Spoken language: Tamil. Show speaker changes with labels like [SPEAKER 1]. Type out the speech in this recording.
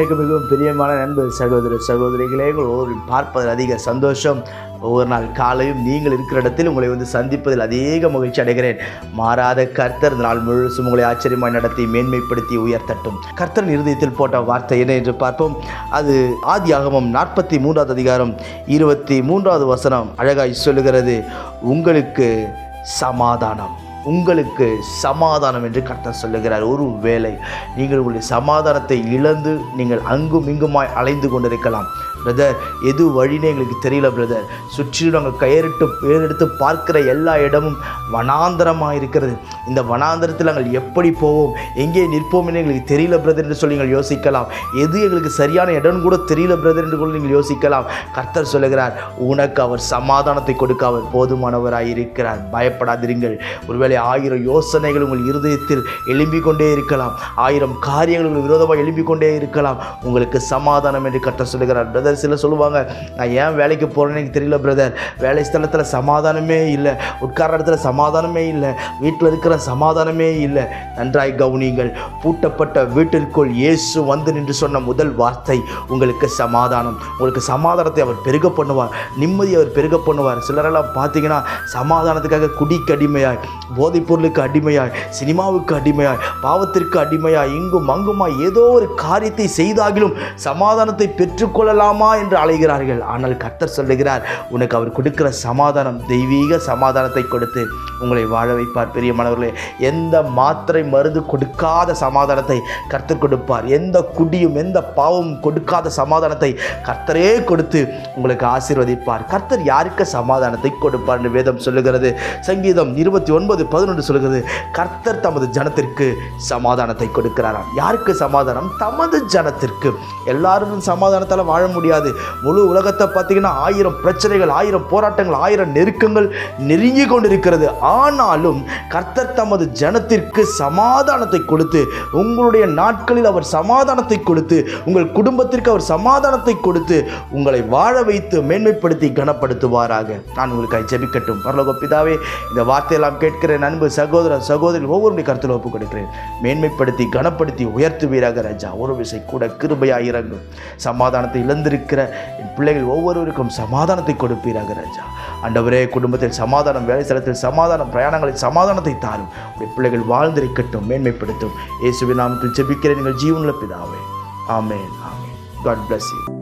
[SPEAKER 1] எனக்கு மிகவும் பிரியமான நண்பர் சகோதர சகோதரிகளே உங்கள் பார்ப்பதில் அதிக சந்தோஷம். ஒவ்வொரு நாள் காலையும் நீங்கள் இருக்கிற இடத்தில் உங்களை வந்து சந்திப்பதில் அதிக மகிழ்ச்சி அடைகிறேன். மாறாத கர்த்தர் நாள் முழுசும் உங்களை ஆச்சரியமாய் நடத்தி மேன்மைப்படுத்தி உயர்த்தட்டும். கர்த்தர் இருதயத்தில் போட்ட வார்த்தை என்ன என்று பார்ப்போம். அது ஆதியாகமம் நாற்பத்தி மூன்றாவது அதிகாரம் இருபத்தி மூன்றாவது வசனம் அழகாய் சொல்லுகிறது. உங்களுக்கு சமாதானம். உங்களுக்கு சமாதானம் என்று கர்த்தர் சொல்லுகிறார். ஒரு வேலை நீங்கள் உங்களுடைய சமாதானத்தை இழந்து நீங்கள் அங்கும் இங்குமாய் அலைந்து கொண்டிருக்கலாம். பிரதர் எது வழின்னு எங்களுக்கு தெரியல பிரதர் சுற்றிலும் நாங்கள் கயிறிட்டு பேரெடுத்து பார்க்கிற எல்லா இடமும் வனாந்தரமாக இருக்கிறது. இந்த வனாந்தரத்தில் நாங்கள் எப்படி போவோம்? எங்கே நிற்போம்னு எங்களுக்கு தெரியல பிரதர் என்று சொல்லி நீங்கள் யோசிக்கலாம். எது எங்களுக்கு சரியான இடம் கூட தெரியல பிரதர் என்று கூட நீங்கள் யோசிக்கலாம். கர்த்தர் சொல்லுகிறார் உனக்கு அவர் சமாதானத்தை கொடுக்க அவர் போதுமானவராக இருக்கிறார். பயப்படாதிருங்கள். ஒருவேளை ஆயிரம் யோசனைகள் உங்கள் இருதயத்தில் எழும்பிக் கொண்டே இருக்கலாம். ஆயிரம் காரியங்கள் உங்களுக்கு விரோதமாக எழும்பிக் கொண்டே இருக்கலாம். உங்களுக்கு சமாதானம் என்று கட்ட சொல்லுகிறார். பிரதர் சில சொல்லுவாங்க நான் ஏன் வேலைக்கு போகிறேன்னு எனக்கு தெரியல பிரதர் வேலை ஸ்தலத்தில் சமாதானமே இல்லை. உட்கார இடத்துல சமாதானமே இல்லை. வீட்டில் இருக்கிற சமாதானமே இல்லை. நன்றாய் கவனிங்கள் பூட்டப்பட்ட வீட்டிற்குள் இயேசு வந்து நின்று சொன்ன முதல் வார்த்தை உங்களுக்கு சமாதானம். உங்களுக்கு சமாதானத்தை அவர் பெருக பண்ணுவார். நிம்மதி அவர் பெருக பண்ணுவார். சிலரெல்லாம் பார்த்தீங்கன்னா சமாதானத்துக்காக குடிக்கடிமையாக போதைப் பொருளுக்கு அடிமையாய் சினிமாவுக்கு அடிமையாய் பாவத்திற்கு அடிமையாய் இங்கும் அங்குமாய் ஏதோ ஒரு காரியத்தை செய்தாகிலும் சமாதானத்தை பெற்றுக்கொள்ளலாமா என்று அலைகிறார்கள். ஆனால் கர்த்தர் சொல்லுகிறார் உனக்கு அவர் கொடுக்கிற சமாதானம் தெய்வீக சமாதானத்தை கொடுத்து உங்களை வாழ வைப்பார். பெரியமானவர்களே எந்த மாத்திரை மருந்து கொடுக்காத சமாதானத்தை கர்த்தர் கொடுப்பார். எந்த குடியும் எந்த பாவமும் கொடுக்காத சமாதானத்தை கர்த்தரே கொடுத்து உங்களுக்கு ஆசீர்வதிப்பார். கர்த்தர் யாருக்கு சமாதானத்தை கொடுப்பார் என்று வேதம் சொல்லுகிறது? சங்கீதம் இருபத்தி ஒன்பது பதினொன்று சொல்கிறது கர்த்தர் தமது ஜனத்திற்கு சமாதானத்தை கொடுக்கிறாராம். யாருக்கு சமாதானம்? தமது ஜனத்திற்கு. எல்லாரும் சமாதானத்தால் வாழ முடியாது. முழு உலகத்தை பார்த்தீங்கன்னா ஆயிரம் பிரச்சனைகள் ஆயிரம் போராட்டங்கள் ஆயிரம் நெருக்கங்கள் நெருங்கி கொண்டிருக்கிறது. ஆனாலும் கர்த்தர் தமது ஜனத்திற்கு சமாதானத்தை கொடுத்து உங்களுடைய நாட்களில் அவர் சமாதானத்தை கொடுத்து உங்கள் குடும்பத்திற்கு அவர் சமாதானத்தை கொடுத்து உங்களை வாழ வைத்து மேன்மைப்படுத்தி கனப்படுத்துவாராக. நான் உங்களுக்காக ஜெபிக்கட்டும். பரலோக பிதாவே இந்த வார்த்தையெல்லாம் கேட்கிற நண்பு சகோதர சகோதரி ஒவ்வொருடைய கருத்தில் ஒப்புக் கொடுக்கிறேன் மேன்மைப்படுத்தி கனப்படுத்தி உயர்த்துவீராக ராஜா. ஒரு விசை கூட கிருபையாக இறங்கும் சமாதானத்தை இழந்திருக்கிற என் பிள்ளைகள் ஒவ்வொருவருக்கும் சமாதானத்தை கொடுப்பீராக ராஜா. அண்டவரே குடும்பத்தில் சமாதானம் வேலை ஸ்தலத்தில் சமாதானம் பிரயாணங்களில் சமாதானத்தை தாரும். உடைய பிள்ளைகள் வாழ்ந்திருக்கட்டும் மேன்மைப்படுத்தும். இயேசுவின் நாமத்தில் ஜெபிக்கிற நீங்கள் ஜீவனில் பிதாவே. ஆமேன் ஆமென். God bless you